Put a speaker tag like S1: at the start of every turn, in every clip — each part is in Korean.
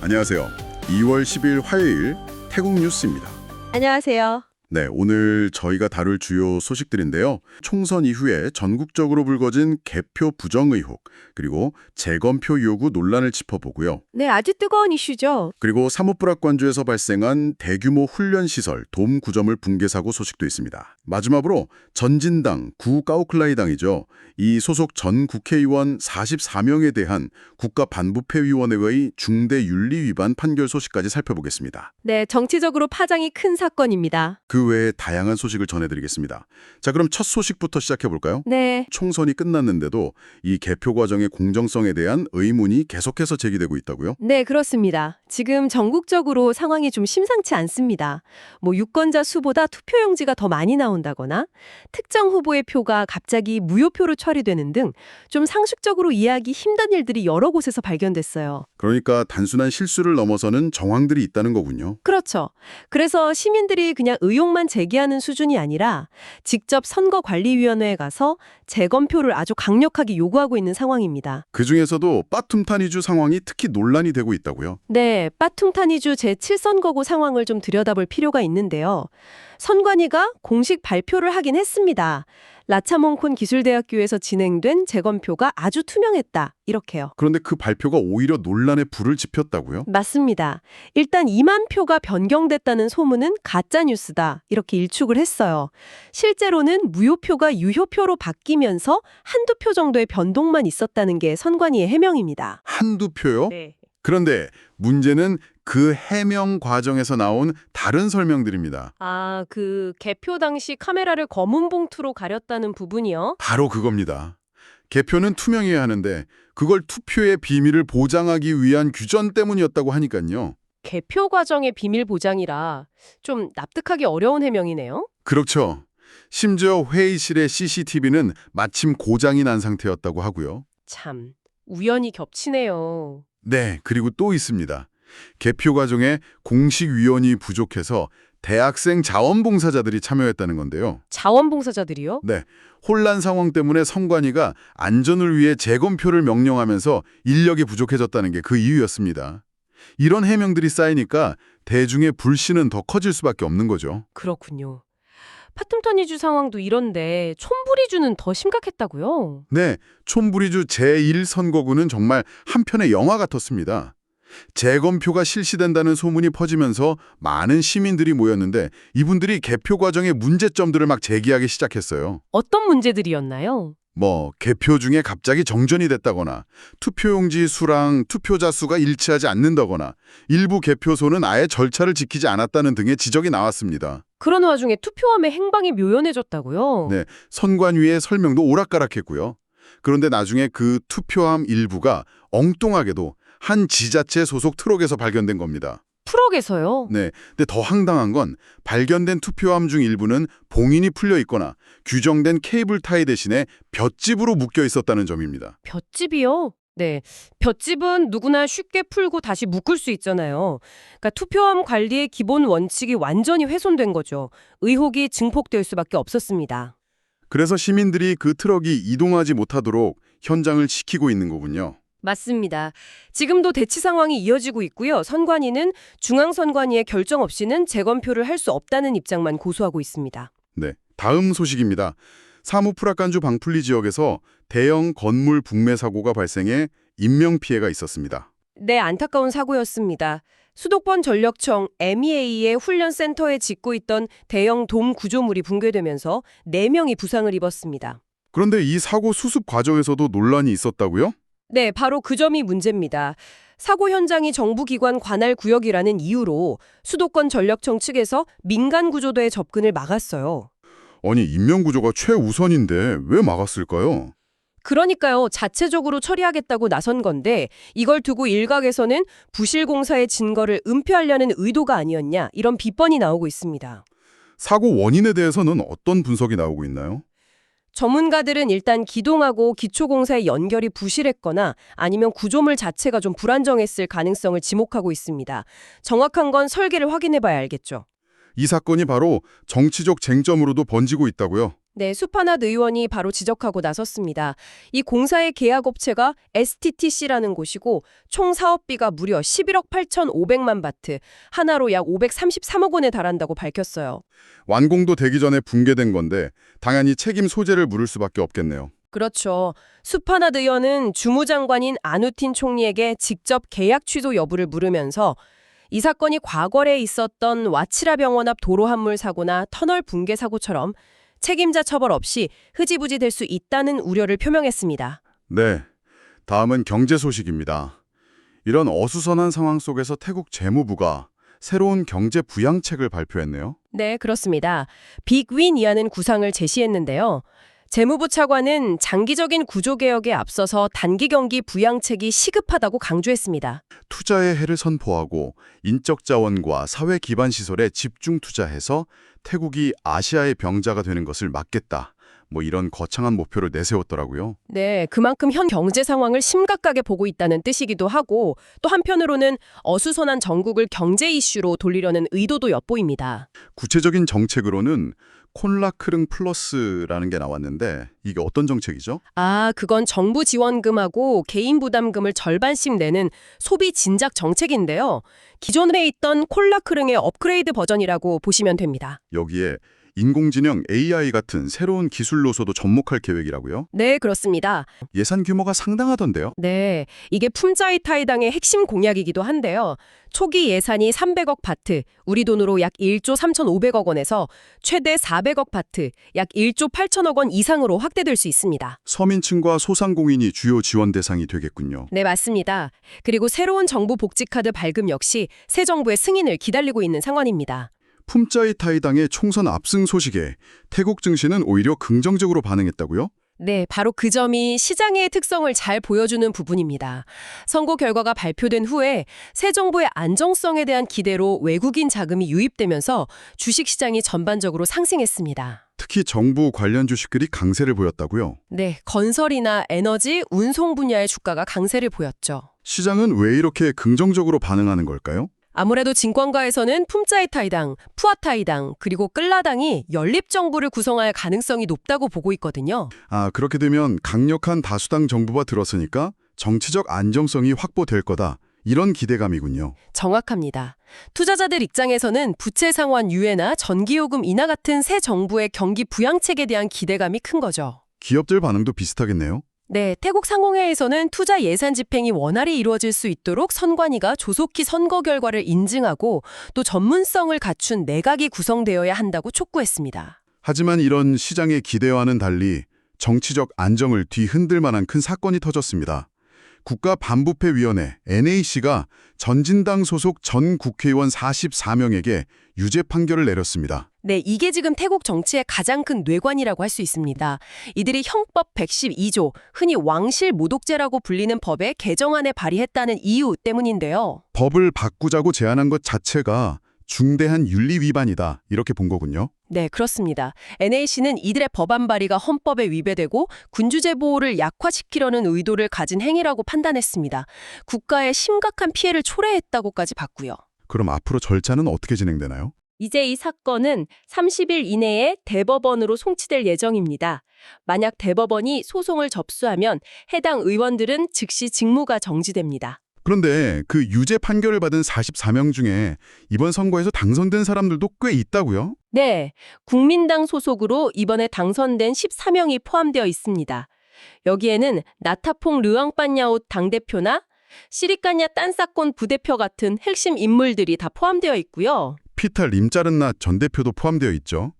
S1: 안녕하세요. 2월 10일 화요일 태국 뉴스입니다.
S2: 안녕하세요.
S1: 네, 오늘 저희가 다룰 주요 소식들인데요. 총선 이후에 전국적으로 불거진 개표 부정 의혹, 그리고 재검표 요구 논란을 짚어보고요.
S2: 네, 아주 뜨거운 이슈죠.
S1: 그리고 사모프락관주에서 발생한 대규모 훈련 시설 돔 구점을 붕괴 사고 소식도 있습니다. 마지막으로 전진당 구 까오클라이당이죠. 이 소속 전 국회의원 44명에 대한 국가반부패위원회의 중대 윤리 위반 판결 소식까지 살펴보겠습니다.
S2: 네, 정치적으로 파장이 큰 사건입니다.
S1: 그 외에 다양한 소식을 전해드리겠습니다. 자, 그럼 첫 소식부터 시작해볼까요?
S2: 네,
S1: 총선이 끝났는데도 이 개표 과정의 공정성에 대한 의문이 계속해서 제기되고 있다고요?
S2: 네, 그렇습니다. 지금 전국적으로 상황이 좀 심상치 않습니다. 뭐 유권자 수보다 투표용지가 더 많이 나온다거나 특정 후보의 표가 갑자기 무효표로 처리되는 등 좀 상식적으로 이해하기 힘든 일들이 여러 곳에서 발견됐어요.
S1: 그러니까 단순한 실수를 넘어서는 정황들이 있다는 거군요.
S2: 그렇죠. 그래서 시민들이 그냥 의 혹만 제기하는 수준이 아니라 직접 선거관리위원회에 가서 재검표를 아주 강력하게 요구하고 있는 상황입니다.
S1: 그 중에서도 빠툼타니주 상황이 특히 논란이 되고 있다고요.
S2: 네, 빠퉁타니주 제7선거구 상황을 좀 들여다볼 필요가 있는데요. 선관위가 공식 발표를 하긴 했습니다. 라차몽콘 기술대학교에서 진행된 재검표가 아주 투명했다. 이렇게요.
S1: 그런데 그 발표가 오히려 논란에 불을 지폈다고요?
S2: 맞습니다. 일단 2만 표가 변경됐다는 소문은 가짜 뉴스다. 이렇게 일축을 했어요. 실제로는 무효표가 유효표로 바뀌면서 한두 표 정도의 변동만 있었다는 게 선관위의 해명입니다.
S1: 한두 표요?
S2: 네.
S1: 그런데 문제는 그 해명 과정에서 나온 다른 설명들입니다.
S2: 아, 그 개표 당시 카메라를 검은 봉투로 가렸다는 부분이요?
S1: 바로 그겁니다. 개표는 투명해야 하는데 그걸 투표의 비밀을 보장하기 위한 규정 때문이었다고 하니까요.
S2: 개표 과정의 비밀 보장이라 좀 납득하기 어려운 해명이네요.
S1: 그렇죠. 심지어 회의실의 CCTV는 마침 고장이 난 상태였다고 하고요.
S2: 참, 우연히 겹치네요.
S1: 네, 그리고 또 있습니다. 개표 과정에 공식 위원이 부족해서 대학생 자원봉사자들이 참여했다는 건데요.
S2: 자원봉사자들이요?
S1: 네, 혼란 상황 때문에 선관위가 안전을 위해 재검표를 명령하면서 인력이 부족해졌다는 게 그 이유였습니다. 이런 해명들이 쌓이니까 대중의 불신은 더 커질 수밖에 없는 거죠.
S2: 그렇군요. 파tum터니주 상황도 이런데 촌부리주는 더 심각했다고요?
S1: 네, 촌부리주 제1선거구는 정말 한편의 영화 같았습니다. 재검표가 실시된다는 소문이 퍼지면서 많은 시민들이 모였는데 이분들이 개표 과정의 문제점들을 막 제기하기 시작했어요.
S2: 어떤 문제들이었나요?
S1: 뭐 개표 중에 갑자기 정전이 됐다거나 투표용지 수랑 투표자 수가 일치하지 않는다거나 일부 개표소는 아예 절차를 지키지 않았다는 등의 지적이 나왔습니다.
S2: 그런 와중에 투표함의 행방이 묘연해졌다고요?
S1: 네, 선관 위의 설명도 오락가락했고요. 그런데 나중에 그 투표함 일부가 엉뚱하게도 한 지자체 소속 트럭에서 발견된 겁니다.
S2: 프럭에서요?
S1: 네, 근데 더 황당한 건 발견된 투표함 중 일부는 봉인이 풀려 있거나 규정된 케이블 타이 대신에 볏짚으로 묶여 있었다는 점입니다.
S2: 볏짚이요? 네. 볏짚은 누구나 쉽게 풀고 다시 묶을 수 있잖아요. 그러니까 투표함 관리의 기본 원칙이 완전히 훼손된 거죠. 의혹이 증폭될 수밖에 없었습니다.
S1: 그래서 시민들이 그 트럭이 이동하지 못하도록 현장을 지키고 있는 거군요.
S2: 맞습니다. 지금도 대치 상황이 이어지고 있고요. 선관위는 중앙선관위의 결정 없이는 재검표를 할 수 없다는 입장만 고수하고 있습니다.
S1: 네, 다음 소식입니다. 사무프라간주 방풀리 지역에서 대형 건물 붕괴 사고가 발생해 인명피해가 있었습니다.
S2: 네, 안타까운 사고였습니다. 수도권 전력청 MEA의 훈련센터에 짓고 있던 대형 돔 구조물이 붕괴되면서 4명이 부상을 입었습니다.
S1: 그런데 이 사고 수습 과정에서도 논란이 있었다고요?
S2: 네, 바로 그 점이 문제입니다. 사고 현장이 정부기관 관할 구역이라는 이유로 수도권 전력청 측에서 민간 구조대의 접근을 막았어요.
S1: 아니, 인명구조가 최우선인데 왜 막았을까요?
S2: 그러니까요, 자체적으로 처리하겠다고 나선 건데 이걸 두고 일각에서는 부실 공사의 증거를 은폐하려는 의도가 아니었냐 이런 비판이 나오고 있습니다.
S1: 사고 원인에 대해서는 어떤 분석이 나오고 있나요?
S2: 전문가들은 일단 기동하고 기초공사의 연결이 부실했거나 아니면 구조물 자체가 좀 불안정했을 가능성을 지목하고 있습니다. 정확한 건 설계를 확인해 봐야 알겠죠.
S1: 이 사건이 바로 정치적 쟁점으로도 번지고 있다고요.
S2: 네, 수파낫 의원이 바로 지적하고 나섰습니다. 이 공사의 계약업체가 STTC라는 곳이고 총 사업비가 무려 11억 8,500만 바트, 하나로 약 533억 원에 달한다고 밝혔어요.
S1: 완공도 되기 전에 붕괴된 건데 당연히 책임 소재를 물을 수밖에 없겠네요.
S2: 그렇죠. 수파낫 의원은 주무장관인 아누틴 총리에게 직접 계약 취소 여부를 물으면서 이 사건이 과거에 있었던 와치라 병원 앞 도로 함물 사고나 터널 붕괴 사고처럼 책임자 처벌 없이 흐지부지 될 수 있다는 우려를 표명했습니다.
S1: 네. 다음은 경제 소식입니다. 이런 어수선한 상황 속에서 태국 재무부가 새로운 경제 부양책을 발표했네요.
S2: 네, 그렇습니다. 빅윈이라는 구상을 제시했는데요. 재무부 차관은 장기적인 구조개혁에 앞서서 단기 경기 부양책이 시급하다고 강조했습니다.
S1: 투자의 해를 선포하고 인적 자원과 사회 기반 시설에 집중 투자해서 태국이 아시아의 병자가 되는 것을 막겠다. 뭐 이런 거창한 목표를 내세웠더라고요.
S2: 네, 그만큼 현 경제 상황을 심각하게 보고 있다는 뜻이기도 하고 또 한편으로는 어수선한 전국을 경제 이슈로 돌리려는 의도도 엿보입니다.
S1: 구체적인 정책으로는 콘라크릉 플러스라는 게 나왔는데 이게 어떤 정책이죠?
S2: 아, 그건 정부 지원금하고 개인 부담금을 절반씩 내는 소비 진작 정책인데요. 기존에 있던 콜라크릉의 업그레이드 버전이라고 보시면 됩니다.
S1: 여기에 인공지능 AI 같은 새로운 기술 요소도 접목할 계획이라고요?
S2: 네, 그렇습니다.
S1: 예산 규모가 상당하던데요?
S2: 네, 이게 품자이 타이당의 핵심 공약이기도 한데요. 초기 예산이 300억 바트, 우리 돈으로 약 1조 3,500억 원에서 최대 400억 바트, 약 1조 8천억 원 이상으로 확대될 수 있습니다.
S1: 서민층과 소상공인이 주요 지원 대상이 되겠군요.
S2: 네, 맞습니다. 그리고 새로운 정부 복지카드 발급 역시 새 정부의 승인을 기다리고 있는 상황입니다.
S1: 품자이 타이당의 총선 압승 소식에 태국 증시는 오히려 긍정적으로 반응했다고요?
S2: 네, 바로 그 점이 시장의 특성을 잘 보여주는 부분입니다. 선거 결과가 발표된 후에 새 정부의 안정성에 대한 기대로 외국인 자금이 유입되면서 주식시장이 전반적으로 상승했습니다.
S1: 특히 정부 관련 주식들이 강세를 보였다고요?
S2: 네, 건설이나 에너지, 운송 분야의 주가가 강세를 보였죠.
S1: 시장은 왜 이렇게 긍정적으로 반응하는 걸까요?
S2: 아무래도 진권가에서는 품자이타이당, 푸아타이당, 그리고 끌라당이 연립정부를 구성할 가능성이 높다고 보고 있거든요.
S1: 아, 그렇게 되면 강력한 다수당 정부가 들었으니까 정치적 안정성이 확보될 거다. 이런 기대감이군요.
S2: 정확합니다. 투자자들 입장에서는 부채 상환 유예나 전기요금 인하 같은 새 정부의 경기 부양책에 대한 기대감이 큰 거죠.
S1: 기업들 반응도 비슷하겠네요.
S2: 네, 태국 상공회에서는 투자 예산 집행이 원활히 이루어질 수 있도록 선관위가 조속히 선거 결과를 인증하고 또 전문성을 갖춘 내각이 구성되어야 한다고 촉구했습니다.
S1: 하지만 이런 시장의 기대와는 달리 정치적 안정을 뒤흔들 만한 큰 사건이 터졌습니다. 국가반부패위원회 NAC가 전진당 소속 전 국회의원 44명에게 유죄 판결을 내렸습니다.
S2: 네, 이게 지금 태국 정치의 가장 큰 뇌관이라고 할 수 있습니다. 이들이 형법 112조, 흔히 왕실 모독죄라고 불리는 법의 개정안에 발의했다는 이유 때문인데요.
S1: 법을 바꾸자고 제안한 것 자체가 중대한 윤리 위반이다 이렇게 본 거군요.
S2: 네, 그렇습니다. NAC는 이들의 법안 발의가 헌법에 위배되고 군주제 보호를 약화시키려는 의도를 가진 행위라고 판단했습니다. 국가에 심각한 피해를 초래했다고까지 봤고요.
S1: 그럼 앞으로 절차는 어떻게 진행되나요?
S2: 이제 이 사건은 30일 이내에 대법원으로 송치될 예정입니다. 만약 대법원이 소송을 접수하면 해당 의원들은 즉시 직무가 정지됩니다.
S1: 그런데 그 유죄 판결을 받은 44명 중에 이번 선거에서 당선된 사람들도 꽤 있다고요?
S2: 네, 국민당 소속으로 이번에 당선된 14명이 포함되어 있습니다. 여기에는 나타퐁 르앙빤야웃 당대표나 시리카냐 딴사건 부대표 같은 핵심 인물들이 다 포함되어 있고요.
S1: 피타 림짜른나 전 대표도 포함되어 있죠.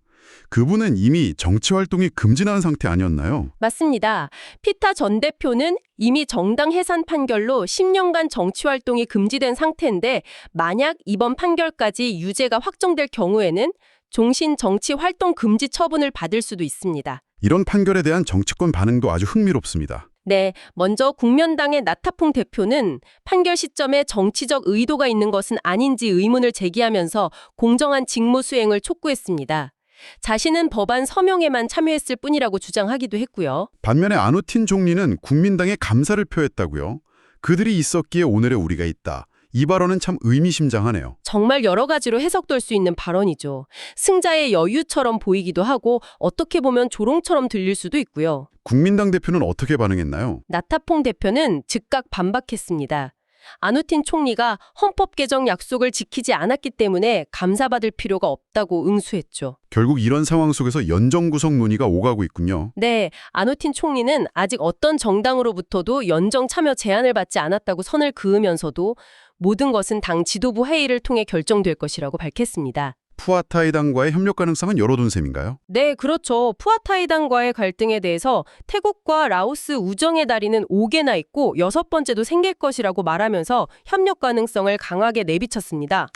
S1: 그분은 이미 정치 활동이 금지난 상태 아니었나요?
S2: 맞습니다. 피타 전 대표는 이미 정당 해산 판결로 10년간 정치 활동이 금지된 상태인데 만약 이번 판결까지 유죄가 확정될 경우에는 종신 정치 활동 금지 처분을 받을 수도 있습니다.
S1: 이런 판결에 대한 정치권 반응도 아주 흥미롭습니다.
S2: 네, 먼저 국면당의 나타퐁 대표는 판결 시점에 정치적 의도가 있는 것은 아닌지 의문을 제기하면서 공정한 직무 수행을 촉구했습니다. 자신은 법안 서명에만 참여했을 뿐이라고 주장하기도 했고요.
S1: 반면에 아누틴 총리는 국민당에 감사를 표했다고요. 그들이 있었기에 오늘의 우리가 있다. 이 발언은 참 의미심장하네요.
S2: 정말 여러 가지로 해석될 수 있는 발언이죠. 승자의 여유처럼 보이기도 하고 어떻게 보면 조롱처럼 들릴 수도 있고요.
S1: 국민당 대표는 어떻게 반응했나요?
S2: 나타퐁 대표는 즉각 반박했습니다. 아누틴 총리가 헌법 개정 약속을 지키지 않았기 때문에 감사받을 필요가 없다고 응수했죠.
S1: 결국 이런 상황 속에서 연정 구성 논의가 오가고 있군요.
S2: 네, 아누틴 총리는 아직 어떤 정당으로부터도 연정 참여 제안을 받지 않았다고 선을 그으면서도 모든 것은 당 지도부 회의를 통해 결정될 것이라고 밝혔습니다.
S1: 푸아타이 당과의 협력 가능성은 열어둔 셈인가요?
S2: 네, 그렇죠. 푸아타이 당과의 갈등에 대해서 태국과 라오스 우정의 다리는 5개나 있고 여섯 번째도 생길 것이라고 말하면서 협력 가능성을 강하게 내비쳤습니다.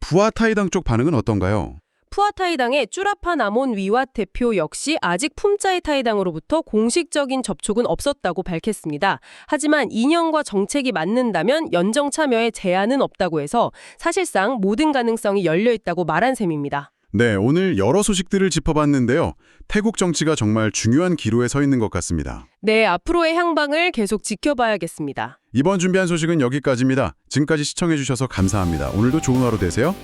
S1: 푸아타이 당 쪽 반응은 어떤가요?
S2: 푸아타이당의 쭈라파 나몬 위왓 대표 역시 아직 품짜이 타이당으로부터 공식적인 접촉은 없었다고 밝혔습니다. 하지만 이념과 정책이 맞는다면 연정 참여에 제한은 없다고 해서 사실상 모든 가능성이 열려 있다고 말한 셈입니다.
S1: 네, 오늘 여러 소식들을 짚어봤는데요. 태국 정치가 정말 중요한 기로에 서 있는 것 같습니다.
S2: 네, 앞으로의 향방을 계속 지켜봐야겠습니다.
S1: 이번 준비한 소식은 여기까지입니다. 지금까지 시청해주셔서 감사합니다. 오늘도 좋은 하루 되세요.